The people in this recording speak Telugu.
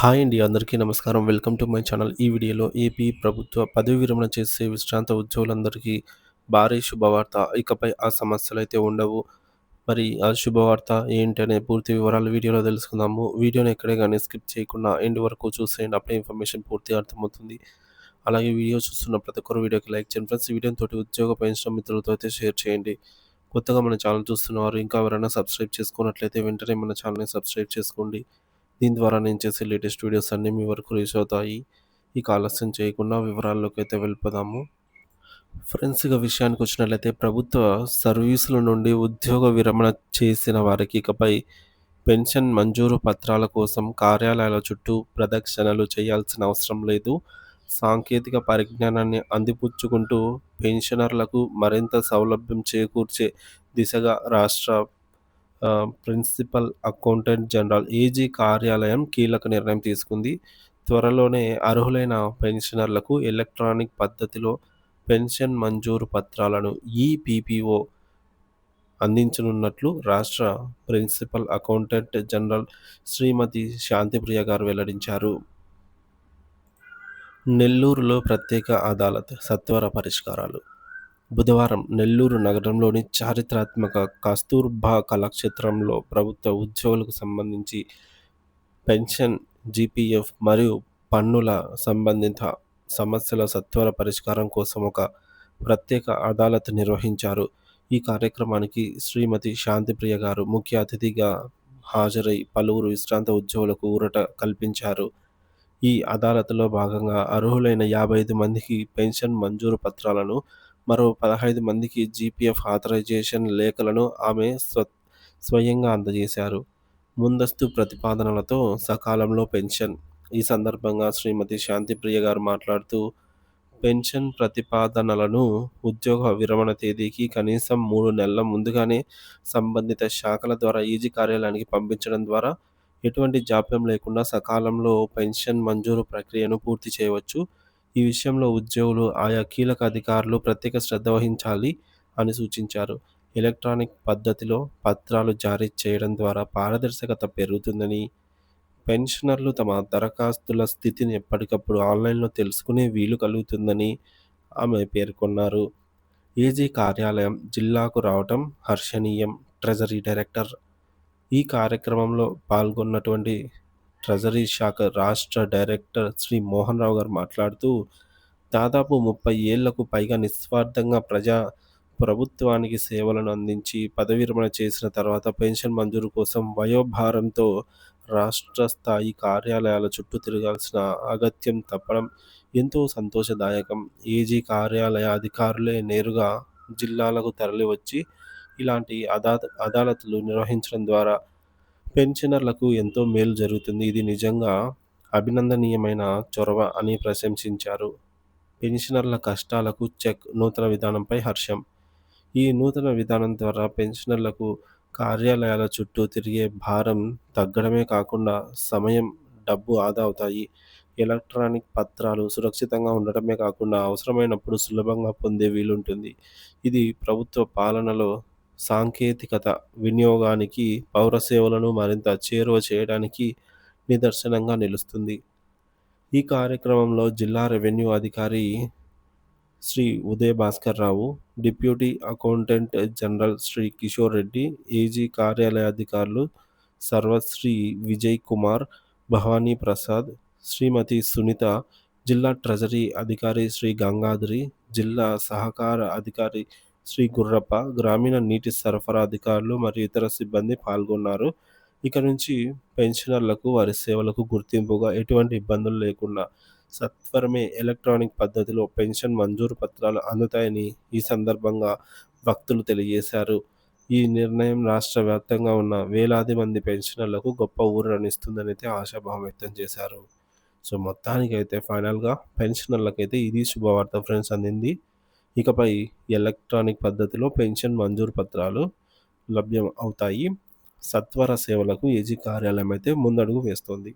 హాయ్ అండి అందరికీ నమస్కారం. Welcome to my channel. ఈ వీడియోలో ఏపీ ప్రభుత్వ పదవి విరమణ చేసే విశ్రాంత ఉద్యోగులందరికీ భారీ శుభవార్త. ఇకపై ఆ సమస్యలు అయితే ఉండవు. మరి ఆ శుభవార్త ఏంటనే పూర్తి వివరాలు వీడియోలో తెలుసుకుందాము. వీడియోని ఎక్కడే కానీ స్కిప్ చేయకుండా ఎండ్ వరకు చూసేయండి. అప్పుడే ఇన్ఫర్మేషన్ పూర్తిగా అర్థమవుతుంది. అలాగే వీడియో చూస్తున్న ప్రతి ఒక్కరు వీడియోకి లైక్ చేయండి. ఫ్రెండ్స్ వీడియోని తోటి ఉద్యోగ పెన్షన్ మిత్రులతో అయితే షేర్ చేయండి. కొత్తగా మన ఛానల్ చూస్తున్నవారు ఇంకా ఎవరైనా సబ్స్క్రైబ్ చేసుకున్నట్లయితే వెంటనే మన ఛానల్ని సబ్స్క్రైబ్ చేసుకోండి. దీని ద్వారా నేను చేసే లేటెస్ట్ వీడియోస్ అన్నీ మీ వరకు రీచ్ అవుతాయి. ఇక ఆలస్యం చేయకుండా వివరాల్లోకి అయితే వెళ్ళిపోదాము. ఫ్రెండ్స్ ఇక విషయానికి వచ్చినట్లయితే ప్రభుత్వ సర్వీసుల నుండి ఉద్యోగ విరమణ చేసిన వారికి ఇకపై పెన్షన్ మంజూరు పత్రాల కోసం కార్యాలయాల చుట్టూ ప్రదక్షిణలు చేయాల్సిన అవసరం లేదు. సాంకేతిక పరిజ్ఞానాన్ని అందిపుచ్చుకుంటూ పెన్షనర్లకు మరింత సౌలభ్యం చేకూర్చే దిశగా రాష్ట్ర ప్రిన్సిపల్ అకౌంటెంట్ జనరల్ ఏజీ కార్యాలయం కీలక నిర్ణయం తీసుకుంది. త్వరలోనే అర్హులైన పెన్షనర్లకు ఎలక్ట్రానిక్ పద్ధతిలో పెన్షన్ మంజూరు పత్రాలను ఈపీపీఓ అందించనున్నట్లు రాష్ట్ర principal accountant general Shrimati Shantipriya garu వెల్లడించారు. నెల్లూరులో ప్రత్యేక అదాలత్ సత్వర పరిష్కారాలు బుధవారం నెల్లూరు నగరంలోని చారిత్రాత్మక కస్తూర్బా కళాక్షేత్రంలో ప్రభుత్వ ఉద్యోగులకు సంబంధించి పెన్షన్ జీపీఎఫ్ మరియు పన్నుల సంబంధిత సమస్యల సత్వర పరిష్కారం కోసం ఒక ప్రత్యేక అదాలత్ నిర్వహించారు. ఈ కార్యక్రమానికి శ్రీమతి శాంతిప్రియ గారు ముఖ్య అతిథిగా హాజరై పలువురు విశ్రాంత ఉద్యోగులకు ఊరట కల్పించారు. ఈ అదాలత్లో భాగంగా అర్హులైన యాభై ఐదు మందికి పెన్షన్ మంజూరు పత్రాలను మరో పదహైదు మందికి జీపీఎఫ్ ఆథరైజేషన్ లేఖలను ఆమె స్వ స్వయంగా అందజేశారు. ముందస్తు ప్రతిపాదనలతో సకాలంలో పెన్షన్. ఈ సందర్భంగా శ్రీమతి శాంతిప్రియ గారు మాట్లాడుతూ పెన్షన్ ప్రతిపాదనలను ఉద్యోగ విరమణ తేదీకి కనీసం మూడు నెలల ముందుగానే సంబంధిత శాఖల ద్వారా ఈజీ కార్యాలయానికి పంపించడం ద్వారా ఎటువంటి జాప్యం లేకుండా సకాలంలో పెన్షన్ మంజూరు ప్రక్రియను పూర్తి చేయవచ్చు. ఈ విషయంలో ఉద్యోగులు ఆయా కీలక అధికారులు ప్రత్యేక శ్రద్ధ వహించాలి అని సూచించారు. ఎలక్ట్రానిక్ పద్ధతిలో పత్రాలు జారీ చేయడం ద్వారా పారదర్శకత పెరుగుతుందని పెన్షనర్లు తమ దరఖాస్తుల స్థితిని ఎప్పటికప్పుడు ఆన్లైన్లో తెలుసుకునే వీలు కలుగుతుందని ఆమె పేర్కొన్నారు. ఏజీ కార్యాలయం జిల్లాకు రావటం హర్షణీయం. ట్రెజరీ డైరెక్టర్ ఈ కార్యక్రమంలో పాల్గొన్నటువంటి ట్రెజరీ శాఖ రాష్ట్ర డైరెక్టర్ శ్రీ మోహన్ రావు గారు మాట్లాడుతూ దాదాపు ముప్పై ఏళ్ళకు పైగా నిస్వార్థంగా ప్రజా ప్రభుత్వానికి సేవలను అందించి పదవి విరమణ చేసిన తర్వాత పెన్షన్ మంజూరు కోసం వయోభారంతో రాష్ట్ర స్థాయి కార్యాలయాల చుట్టూ తిరగాల్సిన అగత్యం తప్పడం ఎంతో సంతోషదాయకం. ఏజీ కార్యాలయ అధికారులే నేరుగా జిల్లాలకు తరలివచ్చి ఇలాంటి అదా అదాలతులు నిర్వహించడం ద్వారా పెన్షనర్లకు ఎంతో మేలు జరుగుతుంది. ఇది నిజంగా అభినందనీయమైన చొరవ అని ప్రశంసించారు. పెన్షనర్ల కష్టాలకు చెక్ నూతన విధానంపై హర్షం. ఈ నూతన విధానం ద్వారా పెన్షనర్లకు కార్యాలయాల చుట్టూ తిరిగే భారం తగ్గడమే కాకుండా సమయం డబ్బు ఆదా అవుతాయి. ఎలక్ట్రానిక్ పత్రాలు సురక్షితంగా ఉండటమే కాకుండా అవసరమైనప్పుడు సులభంగా పొందే వీలుంటుంది. ఇది ప్రభుత్వ పాలనలో సాంకేతికత వినియోగానికి పౌర సేవలను మరింత చేరువ చేయడానికి నిదర్శనంగా నిలుస్తుంది. ఈ కార్యక్రమంలో జిల్లా రెవెన్యూ అధికారి Shri Uday Bhaskar Rao deputy accountant general Shri Kishore Reddy AG కార్యాలయ అధికారులు సర్వశ్రీ విజయ్ కుమార్ భవానీ ప్రసాద్ శ్రీమతి సునీత జిల్లా ట్రెజరీ అధికారి శ్రీ గంగాధరి జిల్లా సహకార అధికారి శ్రీ గుర్రప్ప గ్రామీణ నీటి సరఫరా అధికారులు మరియు ఇతర సిబ్బంది పాల్గొన్నారు. ఇక నుంచి పెన్షనర్లకు వారి సేవలకు గుర్తింపుగా ఎటువంటి ఇబ్బందులు లేకుండా సత్వరమే ఎలక్ట్రానిక్ పద్ధతిలో పెన్షన్ మంజూరు పత్రాలు అందుతాయని ఈ సందర్భంగా భక్తులు తెలియజేశారు. ఈ నిర్ణయం రాష్ట్ర వ్యాప్తంగా ఉన్న వేలాది మంది పెన్షనర్లకు గొప్ప ఊరనిస్తుందని అయితే ఆశాభావం వ్యక్తం చేశారు. సో మొత్తానికైతే ఫైనల్గా పెన్షనర్లకైతే ఇది శుభవార్త ఫ్రెండ్స్ అందింది. ఇకపై ఎలక్ట్రానిక్ పద్ధతిలో పెన్షన్ మంజూరు పత్రాలు లభ్యం అవుతాయి సత్వర సేవలకు ఏజీ కార్యాలయం అయితే ముందడుగు వేస్తోంది.